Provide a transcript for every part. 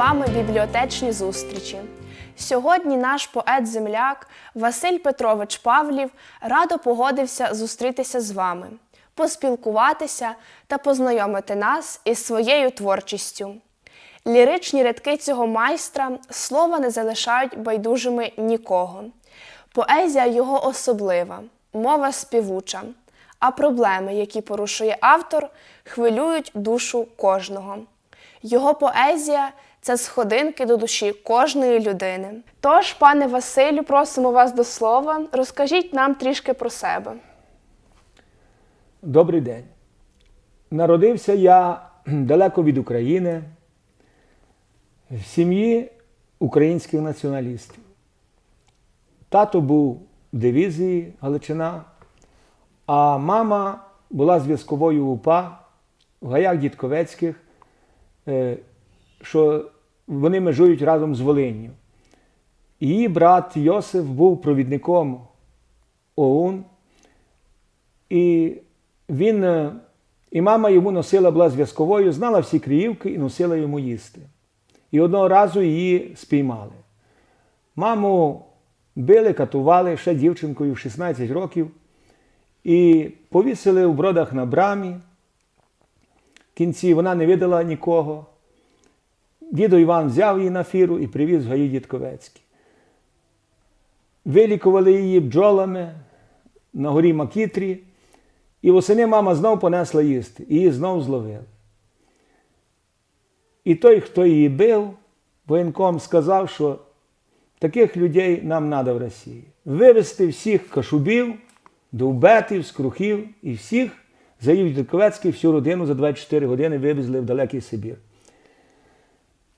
вами бібліотечні зустрічі. Сьогодні наш поет-земляк Василь Петрович Павлів радо погодився зустрітися з вами, поспілкуватися та познайомити нас із своєю творчістю. Ліричні рядки цього майстра слова не залишають байдужими нікого. Поезія його особлива, мова співуча, а проблеми, які порушує автор, хвилюють душу кожного. Його поезія це сходинки до душі кожної людини. Тож, пане Василю, просимо вас до слова. Розкажіть нам трішки про себе. Добрий день. Народився я далеко від України, в сім'ї українських націоналістів. Тато був в дивізії Галичина, а мама була зв'язковою УПА в гаях Дідковецьких, е, що вони межують разом з Волинню. Її брат Йосиф був провідником ОУН. І він, е, і мама йому носила була зв'язковою, знала всі криївки і носила йому їсти. І одного разу її спіймали. Маму били, катували ще дівчинкою в 16 років і повісили в бродах на брамі. В кінці вона не видала нікого. Дідо Іван взяв її на фіру і привіз Гаї Дідковецькі. Вилікували її бджолами на горі Макітрі, і восени мама знов понесла їсти, і її знов зловили. І той, хто її бив, воєнком сказав, що таких людей нам треба в Росії. Вивезти всіх кашубів, довбетів, скрухів і всіх заїв Дідковецький, всю родину за 24 години вивезли в далекий Сибір.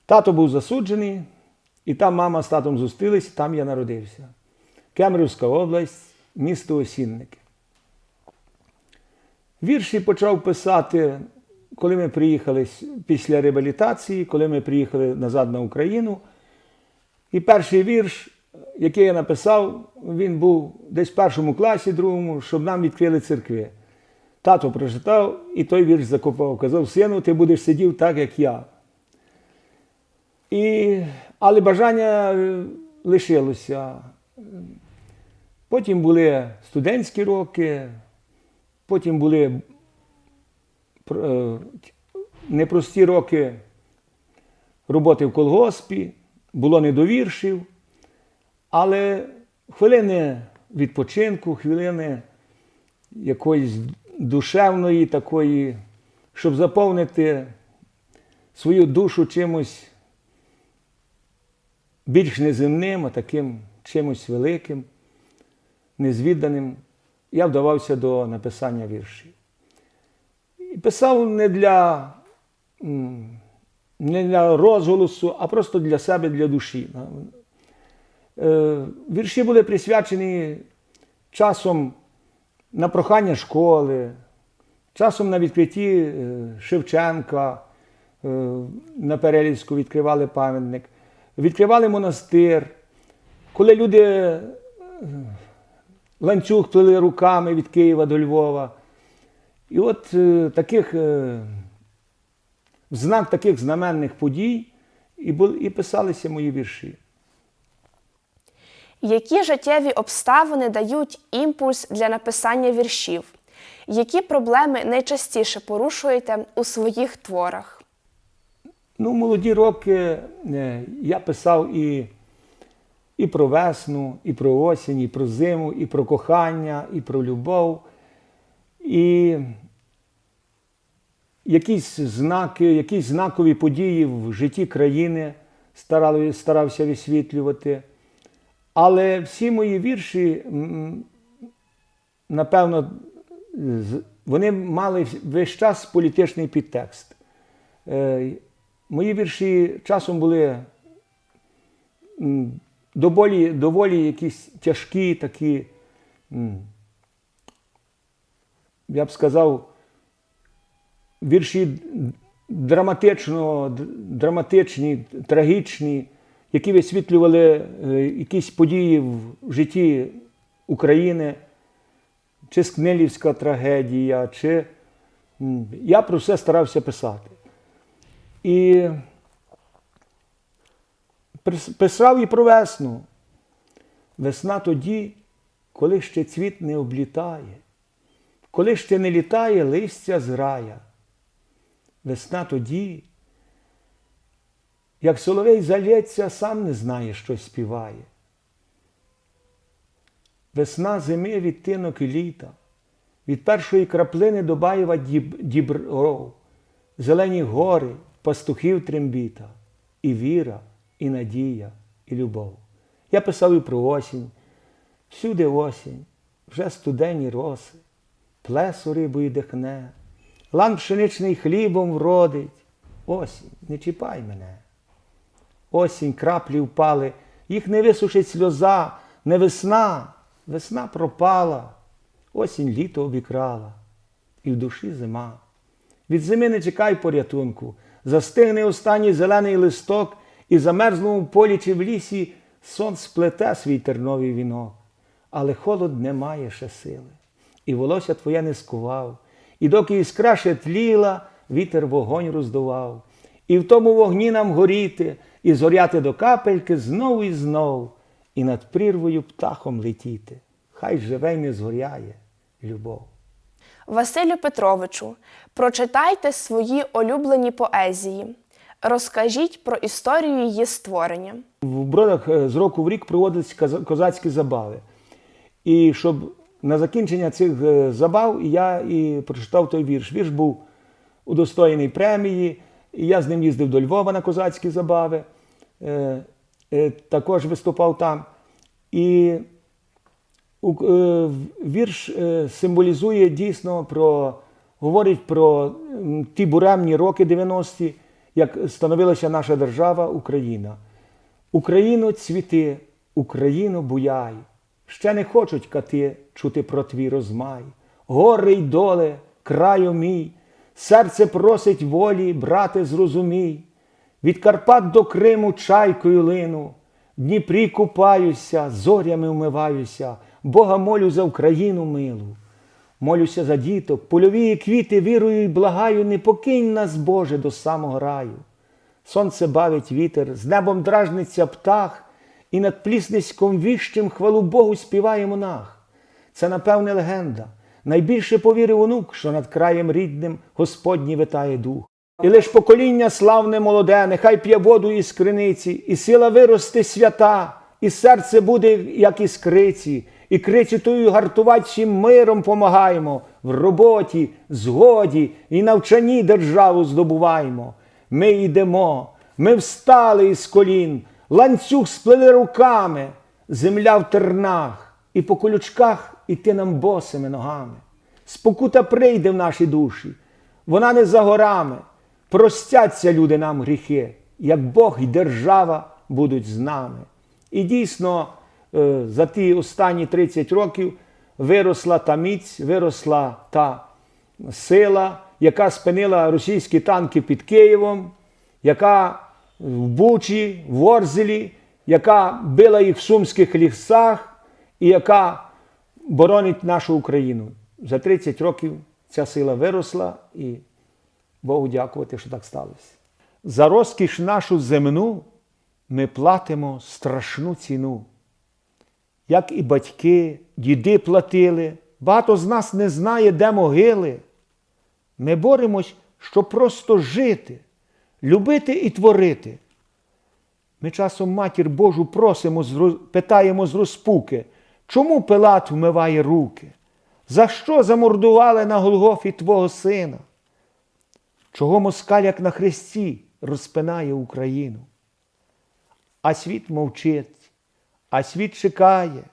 Тато був засуджений, і там мама з татом зустрілись, там я народився. Кемерівська область, місто Осінники. Вірші почав писати, коли ми приїхали після реабілітації, коли ми приїхали назад на Україну. І перший вірш, який я написав, він був десь в першому класі, другому, щоб нам відкрили церкви. Тато прочитав і той вірш закопав. Казав, сину, ти будеш сидів так, як я. І, але бажання е, лишилося. Потім були студентські роки, потім були е, непрості роки роботи в колгоспі, було недовіршів, але хвилини відпочинку, хвилини якоїсь душевної такої, щоб заповнити свою душу чимось більш неземним, а таким чимось великим, незвіданим, я вдавався до написання віршів. І писав не для, не для розголосу, а просто для себе, для душі. Е, Вірші були присвячені часом на прохання школи, часом на відкритті е, Шевченка, е, на Перелівську відкривали пам'ятник, відкривали монастир. Коли люди е, ланцюг плели руками від Києва до Львова. І от е, таких, е, знак таких знаменних подій і, були, і писалися мої вірші. Які життєві обставини дають імпульс для написання віршів? Які проблеми найчастіше порушуєте у своїх творах? Ну, молоді роки е, я писав і, і про весну, і про осінь, і про зиму, і про кохання, і про любов. І якісь знаки, якісь знакові події в житті країни старався висвітлювати. Але всі мої вірші, напевно, вони мали весь час політичний підтекст. Мої вірші часом були доволі, доволі якісь тяжкі, такі, я б сказав, вірші драматично, драматичні, трагічні, які висвітлювали е, якісь події в житті України, чи Скнилівська трагедія, чи я про все старався писати. І Писав і про весну. Весна тоді, коли ще цвіт не облітає, коли ще не літає листя з рая. Весна тоді, як соловей зальється, сам не знає, що співає. Весна зими відтинок і літа, від першої краплини до Баєва діб, дібров, зелені гори, пастухів трембіта, і віра, і надія, і любов. Я писав і про осінь, всюди осінь, вже студені роси, плесо рибою дихне, лан пшеничний хлібом вродить. Осінь, не чіпай мене. Осінь краплі впали, їх не висушить сльоза, не весна, весна пропала, осінь літо обікрала, і в душі зима. Від зими не чекай порятунку, застигне останній зелений листок, і замерзлому полі чи в лісі сон сплете свій терновий вінок. Але холод не має ще сили, і волосся твоє не скував, і доки іскра ще тліла, вітер вогонь роздував. І в тому вогні нам горіти, і зоряти до капельки знову і знов, і над прірвою птахом летіти. Хай живе й не згоряє любов. Василю Петровичу, прочитайте свої улюблені поезії. Розкажіть про історію її створення. В бродах е, з року в рік проводились козацькі забави. І щоб на закінчення цих е, забав я і прочитав той вірш. Вірш був удостоєний премії, і я з ним їздив до Львова на козацькі забави, е, також виступав там. І вірш е, символізує дійсно про, говорить про ті буремні роки 90-ті, як становилася наша держава Україна. Україно цвіти, Україно буяй, ще не хочуть кати чути про твій розмай. Гори й доле, краю мій, серце просить волі, брате, зрозумій. Від Карпат до Криму чайкою лину, в Дніпрі купаюся, зорями вмиваюся, Бога молю за Україну милу. Молюся за діток, польові квіти вірую й благаю, не покинь нас, Боже, до самого раю. Сонце бавить вітер, з небом дражниться птах, і над плісниськом віщим хвалу Богу співає монах. Це, напевне, легенда. Найбільше повірив онук, що над краєм рідним Господній витає дух. І лиш покоління славне молоде, нехай п'є воду із криниці, і сила виросте свята, і серце буде, як із криці, і крицю тою гартувати миром помагаємо, в роботі, згоді і навчанні державу здобуваємо. Ми йдемо, ми встали із колін, ланцюг сплели руками, земля в тернах, і по колючках іти нам босими ногами. Спокута прийде в наші душі, вона не за горами. Простяться люди нам гріхи, як Бог і держава будуть з нами. І дійсно, за ті останні 30 років виросла та міць, виросла та сила, яка спинила російські танки під Києвом, яка в Бучі, в Орзелі, яка била їх в сумських лісах і яка боронить нашу Україну. За 30 років ця сила виросла і Богу дякувати, що так сталося. За розкіш нашу земну ми платимо страшну ціну. Як і батьки, діди платили, багато з нас не знає, де могили. Ми боремось, щоб просто жити, любити і творити. Ми часом матір Божу просимо, питаємо з розпуки, чому Пилат вмиває руки? За що замордували на Голгофі Твого сина? Чого москаль, як на хресті, розпинає Україну? А світ мовчить, а світ чекає.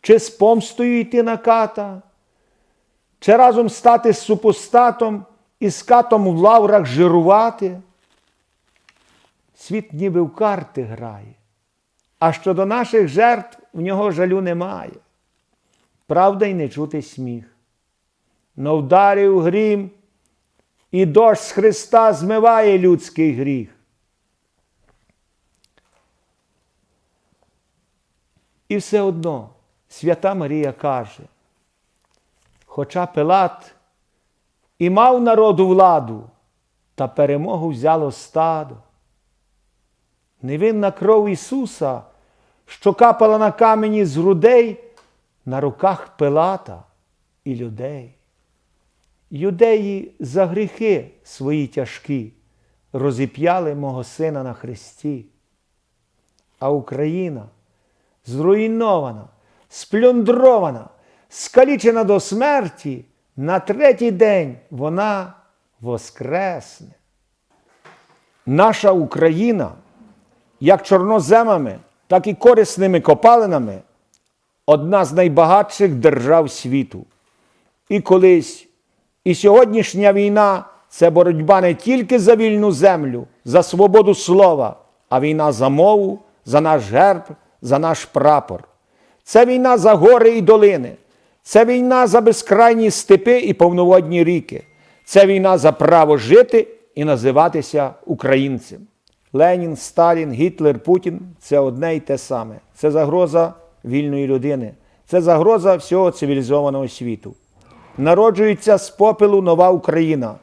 Чи з помстою йти на ката, чи разом стати з супостатом і з катом в лаврах жирувати? Світ ніби в карти грає, а щодо наших жертв в нього жалю немає. Правда й не чути сміх. Но вдарив грім, і дощ з Христа змиває людський гріх. І все одно свята Марія каже, хоча Пилат і мав народу владу, та перемогу взяло стадо. невинна кров Ісуса, що капала на камені з грудей на руках Пилата і людей. Юдеї за гріхи свої тяжкі розіп'яли мого сина на хресті. А Україна зруйнована, сплюндрована, скалічена до смерті, на третій день вона воскресне. Наша Україна, як чорноземами, так і корисними копалинами, одна з найбагатших держав світу. І колись, і сьогоднішня війна це боротьба не тільки за вільну землю, за свободу слова, а війна за мову, за наш герб, за наш прапор. Це війна за гори і долини. Це війна за безкрайні степи і повноводні ріки. Це війна за право жити і називатися українцем. Ленін, Сталін, Гітлер, Путін це одне й те саме. Це загроза вільної людини. Це загроза всього цивілізованого світу. Народжується з попелу нова Україна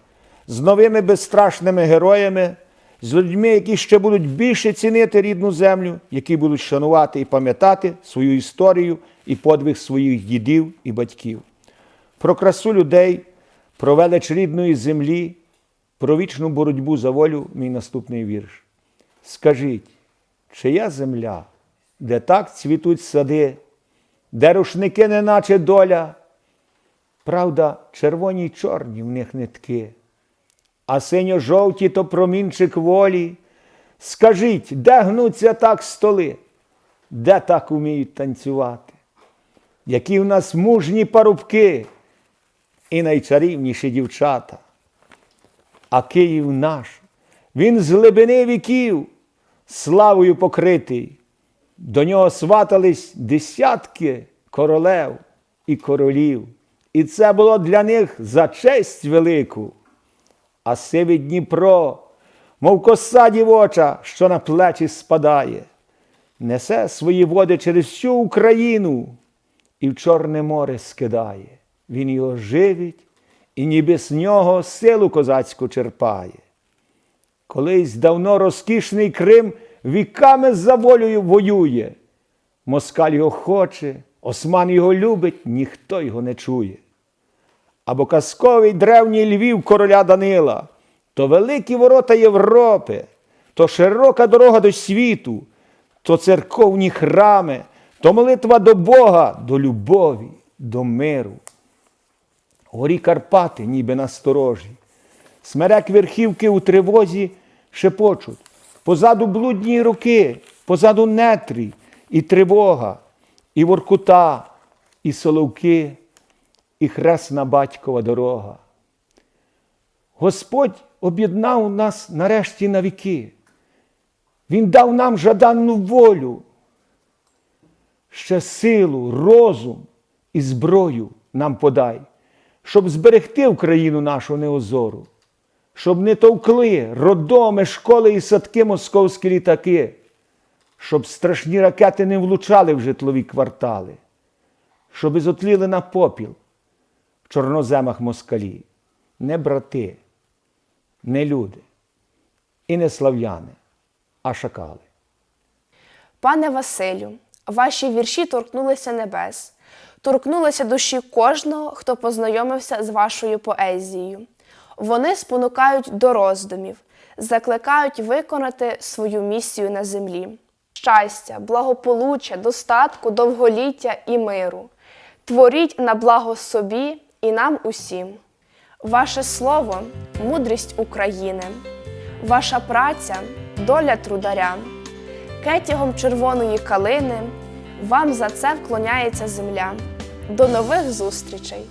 з новими безстрашними героями, з людьми, які ще будуть більше цінити рідну землю, які будуть шанувати і пам'ятати свою історію і подвиг своїх дідів і батьків. Про красу людей, про велич рідної землі, про вічну боротьбу за волю мій наступний вірш. Скажіть, чия земля, де так цвітуть сади, де рушники, неначе доля, правда, червоні й чорні в них нитки, а синьо-жовті то промінчик волі. Скажіть, де гнуться так столи, де так уміють танцювати? Які в нас мужні парубки і найчарівніші дівчата. А Київ наш, він з глибини віків, славою покритий. До нього сватались десятки королев і королів. І це було для них за честь велику. А сивий Дніпро, мов коса дівоча, що на плечі спадає, несе свої води через всю Україну і в Чорне море скидає. Він його живить і ніби з нього силу козацьку черпає. Колись давно розкішний Крим віками за волею воює. Москаль його хоче, осман його любить, ніхто його не чує. Або казковий древній Львів короля Данила, то великі ворота Європи, то широка дорога до світу, то церковні храми, то молитва до Бога, до любові, до миру. Горі Карпати, ніби насторожі, смерек верхівки у тривозі шепочуть. Позаду блудні руки, позаду нетрі, і тривога, і воркута, і соловки, і хресна батькова дорога. Господь об'єднав нас нарешті на віки. Він дав нам жаданну волю, ще силу, розум і зброю нам подай, щоб зберегти Україну нашу неозору, щоб не товкли родоми, школи і садки московські літаки, щоб страшні ракети не влучали в житлові квартали, щоб зотліли на попіл чорноземах москалі, не брати, не люди і не слав'яни, а шакали. Пане Василю, ваші вірші торкнулися небес, торкнулися душі кожного, хто познайомився з вашою поезією. Вони спонукають до роздумів, закликають виконати свою місію на землі. Щастя, благополуччя, достатку, довголіття і миру. Творіть на благо собі і нам усім. Ваше слово мудрість України, ваша праця доля трударя. Кетягом червоної калини вам за це вклоняється земля. До нових зустрічей!